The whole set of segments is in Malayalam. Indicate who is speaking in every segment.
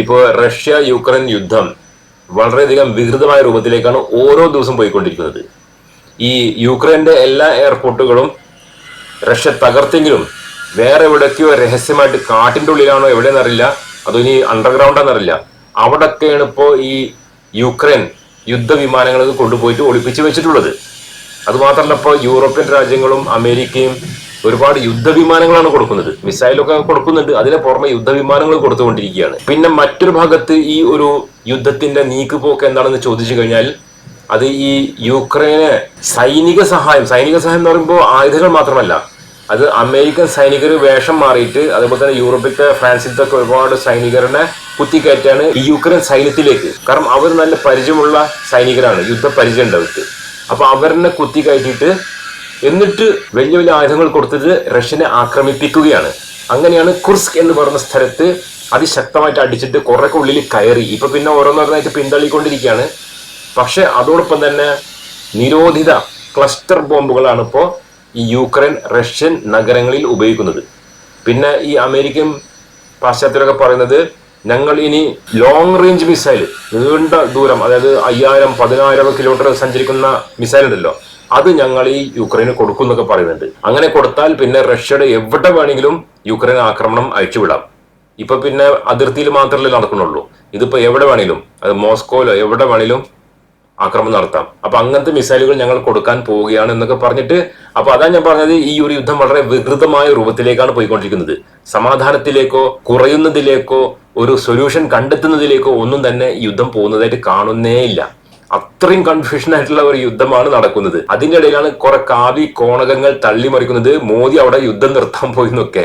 Speaker 1: ഇപ്പോൾ റഷ്യ യുക്രൈൻ യുദ്ധം വളരെയധികം വികൃതമായ രൂപത്തിലേക്കാണ് ഓരോ ദിവസം പോയിക്കൊണ്ടിരിക്കുന്നത്. ഈ യുക്രൈന്റെ എല്ലാ എയർപോർട്ടുകളും റഷ്യ തകർത്തെങ്കിലും വേറെ എവിടേക്കോ രഹസ്യമായിട്ട് കാട്ടിന്റെ ഉള്ളിലാണോ എവിടെയെന്നറിയില്ല അതോ ഇനി അണ്ടർഗ്രൗണ്ട് എന്നറിയില്ല അവിടൊക്കെയാണ് ഇപ്പോൾ ഈ യുക്രൈൻ യുദ്ധവിമാനങ്ങൾ കൊണ്ടുപോയിട്ട് ഒളിപ്പിച്ച് വെച്ചിട്ടുള്ളത്. അതുമാത്രമല്ല ഇപ്പോൾ യൂറോപ്യൻ രാജ്യങ്ങളും അമേരിക്കയും ഒരുപാട് യുദ്ധവിമാനങ്ങളാണ് കൊടുക്കുന്നത്. മിസൈലൊക്കെ കൊടുക്കുന്നുണ്ട്. അതിന് പുറമെ യുദ്ധവിമാനങ്ങൾ കൊടുത്തുകൊണ്ടിരിക്കുകയാണ്. പിന്നെ മറ്റൊരു ഭാഗത്ത് ഈ ഒരു യുദ്ധത്തിന്റെ നീക്കുപോക്ക് എന്താണെന്ന് ചോദിച്ചു കഴിഞ്ഞാൽ അത് ഈ യുക്രൈന് സൈനിക സഹായം സൈനിക സഹായം എന്ന് പറയുമ്പോൾ ആയുധങ്ങൾ മാത്രമല്ല. അത് അമേരിക്കൻ സൈനികർ വേഷം മാറിയിട്ട് അതുപോലെ തന്നെ യൂറോപ്പിലത്തെ ഫ്രാൻസിലത്തെ ഒക്കെ ഒരുപാട് സൈനികരുടെ കുത്തിക്കയറ്റാണ് ഈ യുക്രൈൻ സൈന്യത്തിലേക്ക്. കാരണം അവർ നല്ല പരിചയമുള്ള സൈനികരാണ് യുദ്ധ പരിചയം ഉണ്ട് അവർക്ക് അപ്പൊ അവരെന്നെ കുത്തിക്കയറ്റിയിട്ട് എന്നിട്ട് വലിയ വലിയ ആയുധങ്ങൾ കൊടുത്തിട്ട് റഷ്യനെ ആക്രമിപ്പിക്കുകയാണ്. അങ്ങനെയാണ് കുർസ്ക് എന്ന് പറയുന്ന സ്ഥലത്ത് അതിശക്തമായിട്ട് അടിച്ചിട്ട് കുറേയൊക്കെ ഉള്ളിൽ കയറി. ഇപ്പൊ പിന്നെ ഓരോന്നോരോന്നായിട്ട് പിന്തള്ളിക്കൊണ്ടിരിക്കുകയാണ്. പക്ഷെ അതോടൊപ്പം തന്നെ നിരോധിത ക്ലസ്റ്റർ ബോംബുകളാണ് ഇപ്പോൾ ഈ യുക്രൈൻ റഷ്യൻ നഗരങ്ങളിൽ ഉപയോഗിക്കുന്നത്. പിന്നെ ഈ അമേരിക്കൻ പാശ്ചാത്യരൊക്കെ പറയുന്നത് ഞങ്ങൾ ഇനി ലോങ് റേഞ്ച് മിസൈൽ നീണ്ട ദൂരം അതായത് അയ്യായിരം പതിനായിരം കിലോമീറ്റർ സഞ്ചരിക്കുന്ന മിസൈൽ ഉണ്ടല്ലോ. അത് ഞങ്ങൾ ഈ യുക്രൈന് കൊടുക്കുന്നൊക്കെ പറയുന്നുണ്ട്. അങ്ങനെ കൊടുത്താൽ പിന്നെ റഷ്യയുടെ എവിടെ വേണമെങ്കിലും യുക്രൈൻ ആക്രമണം അയച്ചുവിടാം ഇപ്പൊ പിന്നെ അതിർത്തിയിൽ മാത്രമല്ലേ നടക്കുന്നുള്ളൂ. ഇതിപ്പോ എവിടെ വേണേലും അത് മോസ്കോയിലോ എവിടെ വേണേലും ആക്രമണം നടത്താം. അപ്പൊ അങ്ങനത്തെ മിസൈലുകൾ ഞങ്ങൾ കൊടുക്കാൻ പോവുകയാണ് എന്നൊക്കെ പറഞ്ഞിട്ട് അപ്പൊ അതാണ് ഞാൻ പറഞ്ഞത് ഈ ഒരു യുദ്ധം വളരെ വികൃതമായ രൂപത്തിലേക്കാണ് പോയിക്കൊണ്ടിരിക്കുന്നത്. സമാധാനത്തിലേക്കോ കുറയുന്നതിലേക്കോ ഒരു സൊല്യൂഷൻ കണ്ടെത്തുന്നതിലേക്കോ ഒന്നും തന്നെ യുദ്ധം പോകുന്നതായിട്ട് കാണുന്നേ ഇല്ല. അത്രയും കൺഫ്യൂഷൻ ആയിട്ടുള്ള ഒരു യുദ്ധമാണ് നടക്കുന്നത്. അതിന്റെ ഇടയിലാണ് കുറെ കാവി കോണകങ്ങൾ തള്ളിമറിക്കുന്നത്. മോദി അവിടെ യുദ്ധം നിർത്താൻ പോയി എന്നൊക്കെ.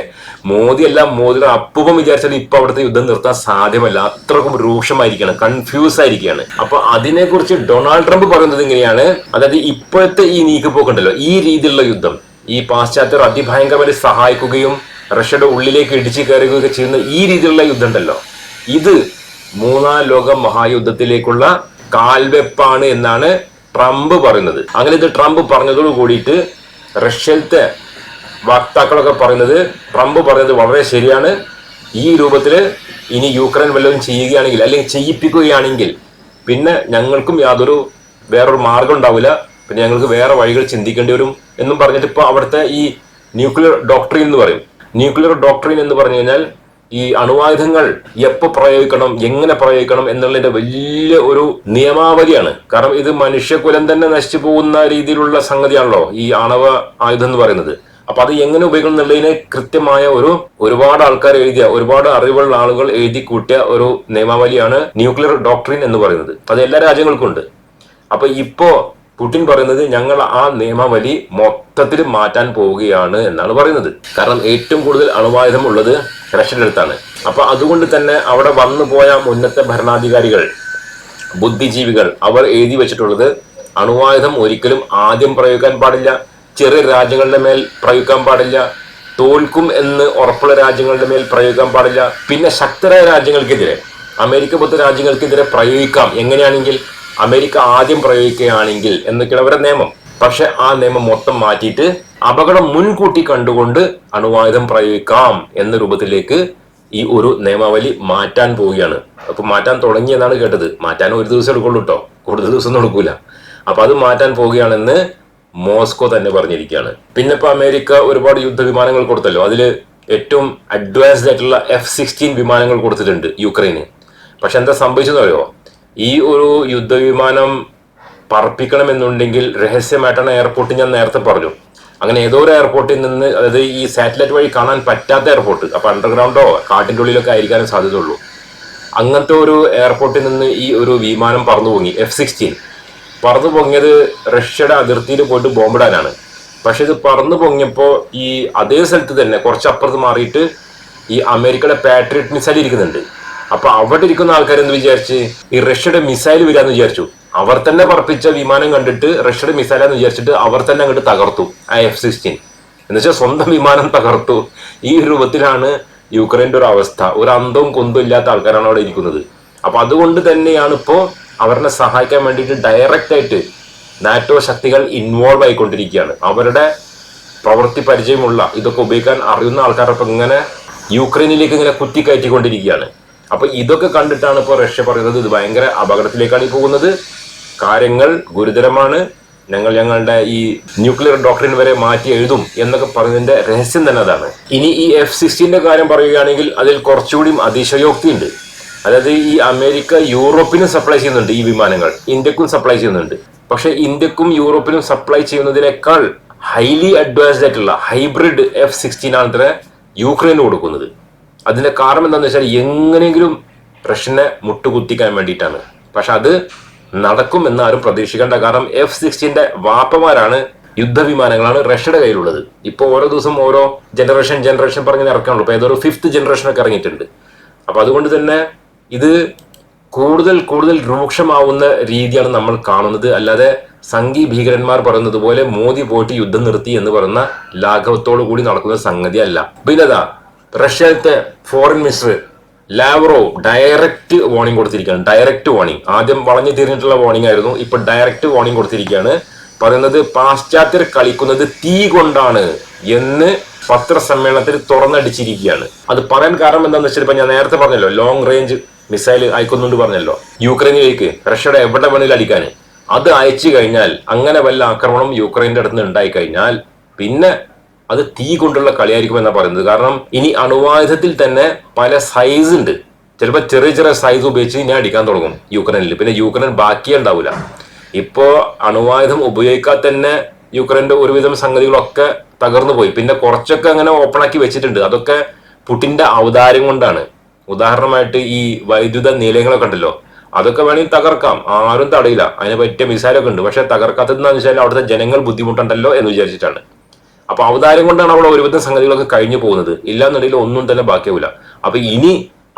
Speaker 1: മോദി എല്ലാം മോദിയുടെ അപ്പുപം വിചാരിച്ചാൽ ഇപ്പൊ അവിടുത്തെ യുദ്ധം നിർത്താൻ സാധ്യമല്ല. അത്രക്കും രൂക്ഷമായിരിക്കുകയാണ് കൺഫ്യൂസ് ആയിരിക്കുകയാണ്. അപ്പൊ അതിനെക്കുറിച്ച് ഡൊണാൾഡ് ട്രംപ് പറയുന്നത് ഇങ്ങനെയാണ് അതായത് ഇപ്പോഴത്തെ ഈ നീക്കുപോക്കുണ്ടല്ലോ ഈ രീതിയിലുള്ള യുദ്ധം. ഈ പാശ്ചാത്യർ അതിഭയങ്കരമായി സഹായിക്കുകയും റഷ്യയുടെ ഉള്ളിലേക്ക് ഇടിച്ചു കയറുകയൊക്കെ ചെയ്യുന്ന ഈ രീതിയിലുള്ള യുദ്ധം ഉണ്ടല്ലോ ഇത് മൂന്നാം ലോക മഹായുദ്ധത്തിലേക്കുള്ള കാൽവെപ്പാണ് എന്നാണ് ട്രംപ് പറയുന്നത്. അങ്ങനെ ഇത് ട്രംപ് പറഞ്ഞതോട് കൂടിയിട്ട് റഷ്യത്തെ വക്താക്കളൊക്കെ പറയുന്നത് ട്രംപ് പറഞ്ഞത് വളരെ ശരിയാണ്. ഈ രൂപത്തിൽ ഇനി യുക്രൈൻ വല്ലതും ചെയ്യുകയാണെങ്കിൽ അല്ലെങ്കിൽ ചെയ്യിപ്പിക്കുകയാണെങ്കിൽ പിന്നെ ഞങ്ങൾക്കും യാതൊരു വേറൊരു മാർഗം ഉണ്ടാവില്ല. പിന്നെ ഞങ്ങൾക്ക് വേറെ വഴികൾ ചിന്തിക്കേണ്ടി വരും എന്നും പറഞ്ഞിട്ട് ഇപ്പോൾ അവിടുത്തെ ഈ ന്യൂക്ലിയർ ഡോക്ടറിൻ എന്ന് പറയും. ന്യൂക്ലിയർ ഡോക്ടറിൻ എന്ന് പറഞ്ഞു കഴിഞ്ഞാൽ ഈ അണുവായുധങ്ങൾ എപ്പോൾ പ്രയോഗിക്കണം എങ്ങനെ പ്രയോഗിക്കണം എന്നുള്ളതിന്റെ വലിയ ഒരു നിയമാവലിയാണ്. കാരണം ഇത് മനുഷ്യകുലം തന്നെ നശിച്ചു പോകുന്ന രീതിയിലുള്ള സംഗതിയാണല്ലോ ഈ ആണവ ആയുധം എന്ന് പറയുന്നത്. അപ്പൊ അത് എങ്ങനെ ഉപയോഗിക്കണം എന്നുള്ളതിനെ കൃത്യമായ ഒരു ഒരുപാട് ആൾക്കാർ എഴുതിയ ഒരുപാട് അറിവുള്ള ആളുകൾ എഴുതി കൂട്ടിയ ഒരു നിയമാവലിയാണ് ന്യൂക്ലിയർ ഡോക്ടറിൻ എന്ന് പറയുന്നത്. അത് എല്ലാ രാജ്യങ്ങൾക്കും ഉണ്ട്. അപ്പൊ ഇപ്പോ പുടിൻ പറയുന്നത് ഞങ്ങൾ ആ നിയമാവലി മൊത്തത്തിൽ മാറ്റാൻ പോവുകയാണ് എന്നാണ് പറയുന്നത്. കാരണം ഏറ്റവും കൂടുതൽ അണുവായുധം ഉള്ളത് റഷ്യയുടെ അടുത്താണ്. അപ്പൊ അതുകൊണ്ട് തന്നെ അവിടെ വന്നു പോയ മുന്നത്തെ ഭരണാധികാരികൾ ബുദ്ധിജീവികൾ അവർ എഴുതി വെച്ചിട്ടുള്ളത് അണുവായുധം ഒരിക്കലും ആദ്യം പ്രയോഗിക്കാൻ പാടില്ല ചെറിയ രാജ്യങ്ങളുടെ മേൽ പ്രയോഗിക്കാൻ പാടില്ല തോൽക്കും എന്ന് ഉറപ്പുള്ള രാജ്യങ്ങളുടെ മേൽ പ്രയോഗിക്കാൻ പാടില്ല. പിന്നെ ശക്തരായ രാജ്യങ്ങൾക്കെതിരെ അമേരിക്ക പോലത്തെ രാജ്യങ്ങൾക്കെതിരെ പ്രയോഗിക്കാം. എങ്ങനെയാണെങ്കിൽ അമേരിക്ക ആദ്യം പ്രയോഗിക്കുകയാണെങ്കിൽ എന്നൊക്കെയാണ് അവരുടെ നിയമം. പക്ഷെ ആ നിയമം മൊത്തം മാറ്റിയിട്ട് അപകടം മുൻകൂട്ടി കണ്ടുകൊണ്ട് അണുവായുധം പ്രയോഗിക്കാം എന്ന രൂപത്തിലേക്ക് ഈ ഒരു നിയമാവലി മാറ്റാൻ പോവുകയാണ്. അപ്പൊ മാറ്റാൻ തുടങ്ങിയെന്നാണ് കേട്ടത്. മാറ്റാൻ ഒരു ദിവസം എടുക്കുള്ളൂ കേട്ടോ. കൂടുതൽ ദിവസം എടുക്കൂല. അപ്പൊ അത് മാറ്റാൻ പോവുകയാണെന്ന് മോസ്കോ തന്നെ പറഞ്ഞിരിക്കുകയാണ്. പിന്നെ ഇപ്പൊ അമേരിക്ക ഒരുപാട് യുദ്ധവിമാനങ്ങൾ കൊടുത്തല്ലോ. അതിൽ ഏറ്റവും അഡ്വാൻസ്ഡ് ആയിട്ടുള്ള എഫ് സിക്സ്റ്റീൻ വിമാനങ്ങൾ കൊടുത്തിട്ടുണ്ട് യുക്രൈന്. പക്ഷെ എന്താ സംഭവിച്ചെന്ന് ഈ ഒരു യുദ്ധവിമാനം പറപ്പിക്കണമെന്നുണ്ടെങ്കിൽ രഹസ്യമായിട്ടാണ് എയർപോർട്ട് ഞാൻ നേരത്തെ പറഞ്ഞു. അങ്ങനെ ഏതോ ഒരു എയർപോർട്ടിൽ നിന്ന് അതായത് ഈ സാറ്റലൈറ്റ് വഴി കാണാൻ പറ്റാത്ത എയർപോർട്ട് അപ്പൊ അണ്ടർഗ്രൗണ്ടോ കാട്ടിന്റെ ഉള്ളിലൊക്കെ ആയിരിക്കാനും സാധ്യതയുള്ളൂ. അങ്ങനത്തെ ഒരു എയർപോർട്ടിൽ നിന്ന് ഈ ഒരു വിമാനം പറന്നു പൊങ്ങി എഫ് സിക്സ്റ്റീൻ പറന്നു പൊങ്ങിയത് റഷ്യയുടെ അതിർത്തിയിൽ പോയിട്ട് ബോംബിടാനാണ്. പക്ഷെ ഇത് പറന്നു പൊങ്ങിയപ്പോൾ ഈ അതേ സ്ഥലത്ത് തന്നെ കുറച്ചപ്പുറത്ത് മാറിയിട്ട് ഈ അമേരിക്കയുടെ പാട്രിയറ്റ് മിസൈൽ ഇരിക്കുന്നുണ്ട്. അപ്പൊ അവിടെ ഇരിക്കുന്ന ആൾക്കാർ എന്ന് വിചാരിച്ച്? ഈ റഷ്യയുടെ മിസൈൽ വരാന്ന് വിചാരിച്ചു. അവർ തന്നെ പറപ്പിച്ച വിമാനം കണ്ടിട്ട് റഷ്യയുടെ മിസൈലാന്ന് വിചാരിച്ചിട്ട് അവർ തന്നെ അങ്ങോട്ട് തകർത്തു ആ എഫ് സിക്സ്റ്റീൻ എന്നുവെച്ചാൽ സ്വന്തം വിമാനം തകർത്തു. ഈ രൂപത്തിലാണ് യുക്രൈന്റെ ഒരു അവസ്ഥ. ഒരു അന്തവും കൊന്തും ഇല്ലാത്ത ആൾക്കാരാണ് അവിടെ ഇരിക്കുന്നത്. അപ്പൊ അതുകൊണ്ട് തന്നെയാണ് ഇപ്പോ അവരെ സഹായിക്കാൻ വേണ്ടിയിട്ട് ഡയറക്റ്റ് ആയിട്ട് നാറ്റോ ശക്തികൾ ഇൻവോൾവ് ആയിക്കൊണ്ടിരിക്കുകയാണ്. അവരുടെ പ്രവൃത്തി പരിചയമുള്ള ഇതൊക്കെ ഉപയോഗിക്കാൻ അറിയുന്ന ആൾക്കാരൊക്കെ ഇങ്ങനെ യുക്രൈനിലേക്ക് ഇങ്ങനെ കുത്തിക്കയറ്റിക്കൊണ്ടിരിക്കുകയാണ്. അപ്പൊ ഇതൊക്കെ കണ്ടിട്ടാണ് ഇപ്പോൾ റഷ്യ പറയുന്നത് ഇത് ഭയങ്കര അപകടത്തിലേക്കാണ് ഈ പോകുന്നത്. കാര്യങ്ങൾ ഗുരുതരമാണ്. ഞങ്ങൾ ഞങ്ങളുടെ ഈ ന്യൂക്ലിയർ ഡോക്ടറിൻ വരെ മാറ്റി എഴുതും എന്നൊക്കെ പറഞ്ഞതിന്റെ രഹസ്യം തന്നെ അതാണ്. ഇനി ഈ എഫ് സിക്സ്റ്റീന്റെ കാര്യം പറയുകയാണെങ്കിൽ അതിൽ കുറച്ചുകൂടി അതിശയോക്തി ഉണ്ട് അതായത് ഈ അമേരിക്ക യൂറോപ്പിനും സപ്ലൈ ചെയ്യുന്നുണ്ട് ഈ വിമാനങ്ങൾ. ഇന്ത്യക്കും സപ്ലൈ ചെയ്യുന്നുണ്ട്. പക്ഷെ ഇന്ത്യക്കും യൂറോപ്പിനും സപ്ലൈ ചെയ്യുന്നതിനേക്കാൾ ഹൈലി അഡ്വാൻസ്ഡ് ആയിട്ടുള്ള ഹൈബ്രിഡ് എഫ് സിക്സ്റ്റീൻ ആണ് യുക്രൈന് കൊടുക്കുന്നത്. അതിന്റെ കാരണം എന്താണെന്ന് വെച്ചാൽ എങ്ങനെയെങ്കിലും റഷ്യനെ മുട്ടുകുത്തിക്കാൻ വേണ്ടിയിട്ടാണ്. പക്ഷെ അത് നടക്കും എന്ന് ആരും പ്രതീക്ഷിക്കേണ്ട. കാരണം എഫ് സിക്സ്റ്റീന്റെ വാപ്പമാരാണ് യുദ്ധവിമാനങ്ങളാണ് റഷ്യയുടെ കയ്യിലുള്ളത്. ഇപ്പോൾ ഓരോ ദിവസം ഓരോ ജനറേഷൻ ജനറേഷൻ പറഞ്ഞ് ഇറക്കാനുള്ളൂ ഇപ്പൊ ഏതൊരു ഫിഫ്ത്ത് ജനറേഷൻ ഒക്കെ ഇറങ്ങിയിട്ടുണ്ട്. അപ്പൊ അതുകൊണ്ട് തന്നെ ഇത് കൂടുതൽ കൂടുതൽ രൂക്ഷമാവുന്ന രീതിയാണ് നമ്മൾ കാണുന്നത്. അല്ലാതെ സംഘി ഭീകരന്മാർ പറയുന്നത് പോലെ മോദി പോയിട്ട് യുദ്ധം നിർത്തി എന്ന് പറയുന്ന ലാഘവത്തോടു കൂടി നടക്കുന്ന സംഗതി അല്ല. പിന്നെതാ റഷ്യത്തെ foreign minister Lavrov direct warning കൊടുത്തിരിക്കുകയാണ്. ഡയറക്റ്റ് വാർണിംഗ് ആദ്യം വളഞ്ഞു തിരിഞ്ഞിട്ടുള്ള വാർണിംഗ് ആയിരുന്നു. ഇപ്പൊ ഡയറക്റ്റ് വാർണിംഗ് കൊടുത്തിരിക്കുകയാണ്. പറയുന്നത് പാശ്ചാത്യർ കളിക്കുന്നത് തീ കൊണ്ടാണ് എന്ന് പത്രസമ്മേളനത്തിൽ തുറന്നടിച്ചിരിക്കുകയാണ്. അത് പറയാൻ കാരണം എന്താണെന്ന് വെച്ചാൽ ഇപ്പൊ ഞാൻ നേരത്തെ പറഞ്ഞല്ലോ ലോങ് റേഞ്ച് മിസൈൽ അയക്കുന്നുണ്ട് പറഞ്ഞല്ലോ. യുക്രൈനിലേക്ക് റഷ്യയുടെ എവിടെ വേണമെങ്കിലും അടിക്കാൻ അത് അയച്ചു കഴിഞ്ഞാൽ അങ്ങനെ വല്ല ആക്രമണം യുക്രൈന്റെ അടുത്ത് നിന്ന് ഉണ്ടായി കഴിഞ്ഞാൽ പിന്നെ അത് തീ കൊണ്ടുള്ള കളിയായിരിക്കും എന്നാണ് പറയുന്നത്. കാരണം ഇനി അണുവായുധത്തിൽ തന്നെ പല സൈസ് ഉണ്ട്. ചിലപ്പോൾ ചെറിയ ചെറിയ സൈസ് ഉപയോഗിച്ച് ഇനി അടിക്കാൻ തുടങ്ങും യുക്രൈനിൽ. പിന്നെ യുക്രൈൻ ബാക്കിയേ ഉണ്ടാവില്ല ഇപ്പോ അണുവായുധം ഉപയോഗിക്കാൻ തന്നെ യുക്രൈന്റെ ഒരുവിധം സംഗതികളൊക്കെ തകർന്നു പോയി. പിന്നെ കുറച്ചൊക്കെ അങ്ങനെ ഓപ്പൺ ആക്കി വെച്ചിട്ടുണ്ട്. അതൊക്കെ പുട്ടിന്റെ അവതാരം കൊണ്ടാണ്. ഉദാഹരണമായിട്ട് ഈ വൈദ്യുത നിലയങ്ങളൊക്കെ ഉണ്ടല്ലോ. അതൊക്കെ വേണമെങ്കിൽ തകർക്കാം. ആരും തടയില്ല. അതിനെ പറ്റിയ മിസൈലൊക്കെ ഉണ്ട്. പക്ഷെ തകർക്കാത്തതെന്ന് വെച്ചാൽ അവിടുത്തെ ജനങ്ങൾ ബുദ്ധിമുട്ടുണ്ടല്ലോ എന്ന് വിചാരിച്ചിട്ടാണ്. അപ്പൊ അവതാരം കൊണ്ടാണ് അവിടെ ഒരുവിധ സംഗതികളൊക്കെ കഴിഞ്ഞു പോകുന്നത്. ഇല്ലാന്നുണ്ടെങ്കിൽ ഒന്നും തന്നെ ബാക്കിയാവില്ല അപ്പൊ ഇനി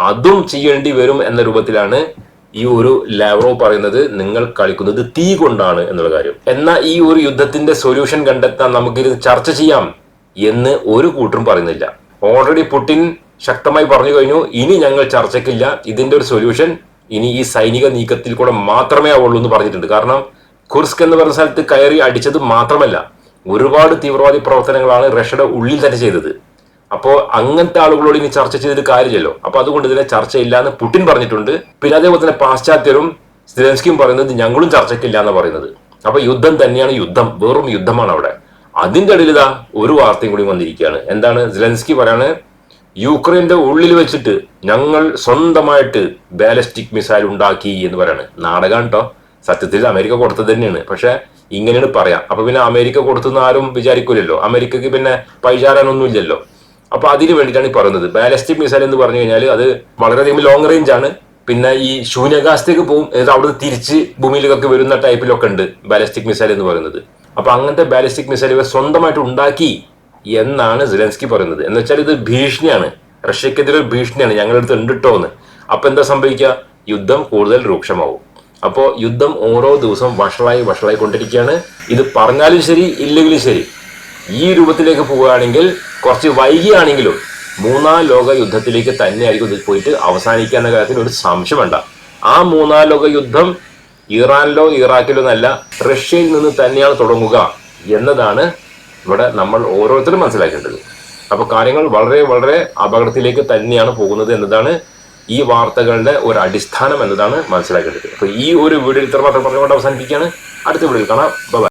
Speaker 1: അതും ചെയ്യേണ്ടി വരും എന്ന രൂപത്തിലാണ് ഈ ഒരു ലാവറോ പറയുന്നത് നിങ്ങൾ കളിക്കുന്നത് തീ കൊണ്ടാണ് എന്നുള്ള കാര്യം. എന്നാൽ ഈ ഒരു യുദ്ധത്തിന്റെ സൊല്യൂഷൻ കണ്ടെത്താൻ നമുക്കിത് ചർച്ച ചെയ്യാം എന്ന് ഒരു കൂട്ടരും പറയുന്നില്ല. ഓൾറെഡി പുട്ടിൻ ശക്തമായി പറഞ്ഞു കഴിഞ്ഞു ഇനി ഞങ്ങൾ ചർച്ചയ്ക്കില്ല. ഇതിന്റെ ഒരു സൊല്യൂഷൻ ഇനി ഈ സൈനിക നീക്കത്തിൽ കൂടെ മാത്രമേ ആവുള്ളൂ എന്ന് പറഞ്ഞിട്ടുണ്ട്. കാരണം കുർസ്ക് എന്ന് പറഞ്ഞ സ്ഥലത്ത് കയറി അടിച്ചത് മാത്രമല്ല. ഒരുപാട് തീവ്രവാദി പ്രവർത്തനങ്ങളാണ് റഷ്യയുടെ ഉള്ളിൽ തന്നെ ചെയ്തത്. അപ്പോൾ അങ്ങനത്തെ ആളുകളോട് ഇനി ചർച്ച ചെയ്തിട്ട് കാര്യമില്ലല്ലോ. അപ്പോൾ അതുകൊണ്ട് ഇതിനെ ചർച്ചയില്ല എന്ന് പുടിൻ പറഞ്ഞിട്ടുണ്ട്. പിന്നെ അതേപോലെ തന്നെ പാശ്ചാത്യരും സിലൻസ്കിയും പറയുന്നത് ഞങ്ങളും ചർച്ചയ്ക്കില്ല എന്ന് പറയുന്നത്. അപ്പൊ യുദ്ധം തന്നെയാണ് യുദ്ധം. വെറും യുദ്ധമാണ് അവിടെ. അതിന്റെ ഇടയിൽ ഇതാ ഒരു വാർത്തയും കൂടി വന്നിരിക്കുകയാണ്. എന്താണ്? സിലൻസ്കി പറയാണ് യുക്രൈന്റെ ഉള്ളിൽ വെച്ചിട്ട് ഞങ്ങൾ സ്വന്തമായിട്ട് ബാലിസ്റ്റിക് മിസൈൽ ഉണ്ടാക്കി എന്ന് പറയാണ്. നാടകം കേട്ടോ. സത്യത്തിൽ അമേരിക്ക കൊടുത്തത് തന്നെയാണ്. പക്ഷെ ഇങ്ങനെയാണ് പറയാം. അപ്പൊ പിന്നെ അമേരിക്ക കൊടുത്തെന്ന് ആരും വിചാരിക്കൂലല്ലോ. അമേരിക്കക്ക് പിന്നെ പൈചാരാനൊന്നും ഇല്ലല്ലോ. അപ്പൊ അതിന് വേണ്ടിയിട്ടാണ് ഈ പറയുന്നത്. ബാലസ്റ്റിക് മിസൈൽ എന്ന് പറഞ്ഞു കഴിഞ്ഞാൽ അത് വളരെയധികം ലോങ് റേഞ്ച് ആണ്. പിന്നെ ഈ ശൂന്യാകാശത്തേക്ക് പോകും. അവിടുന്ന് തിരിച്ച് ഭൂമിയിലേക്കൊക്കെ വരുന്ന ടൈപ്പിലൊക്കെ ഉണ്ട് ബാലിസ്റ്റിക് മിസൈൽ എന്ന് പറയുന്നത്. അപ്പൊ അങ്ങനത്തെ ബാലിസ്റ്റിക് മിസൈൽ ഇവർ സ്വന്തമായിട്ട് ഉണ്ടാക്കി എന്നാണ് സിലൻസ്കി പറയുന്നത്. എന്ന് വെച്ചാൽ ഇത് ഭീഷണിയാണ്. റഷ്യക്കെതിരെ ഭീഷണിയാണ്. ഞങ്ങളുടെ അടുത്ത് ഉണ്ട് കേട്ടോ എന്ന്. അപ്പൊ എന്താ സംഭവിക്കുക? യുദ്ധം കൂടുതൽ രൂക്ഷമാവും. അപ്പോൾ യുദ്ധം ഓരോ ദിവസവും വഷളായി വഷളായി കൊണ്ടിരിക്കുകയാണ്. ഇത് പറഞ്ഞാലും ശരി ഇല്ലെങ്കിലും ശരി. ഈ രൂപത്തിലേക്ക് പോവുകയാണെങ്കിൽ കുറച്ച് വൈകിയാണെങ്കിലും മൂന്നാം ലോക യുദ്ധത്തിലേക്ക് തന്നെയായിരിക്കും ഇത് പോയിട്ട് അവസാനിക്കുക എന്ന കാര്യത്തിൽ ഒരു സംശയം വേണ്ട. ആ മൂന്നാം ലോക യുദ്ധം ഇറാനിലോ ഇറാഖിലോ എന്നല്ല റഷ്യയിൽ നിന്ന് തന്നെയാണ് തുടങ്ങുക എന്നതാണ് ഇവിടെ നമ്മൾ ഓരോരുത്തരും മനസ്സിലാക്കേണ്ടത്. അപ്പോൾ കാര്യങ്ങൾ വളരെ വളരെ അപകടത്തിലേക്ക് തന്നെയാണ് പോകുന്നത് എന്നതാണ് ഈ വാർത്തകളുടെ ഒരു അടിസ്ഥാനം എന്നതാണ് മനസ്സിലാക്കേണ്ടത്. അപ്പോൾ ഈ ഒരു വീഡിയോ ഇത്ര മാത്രം പറഞ്ഞുകൊണ്ട് അവസാനിപ്പിക്കുകയാണ്. അടുത്ത വീഡിയോയിൽ കാണാം. ബൈ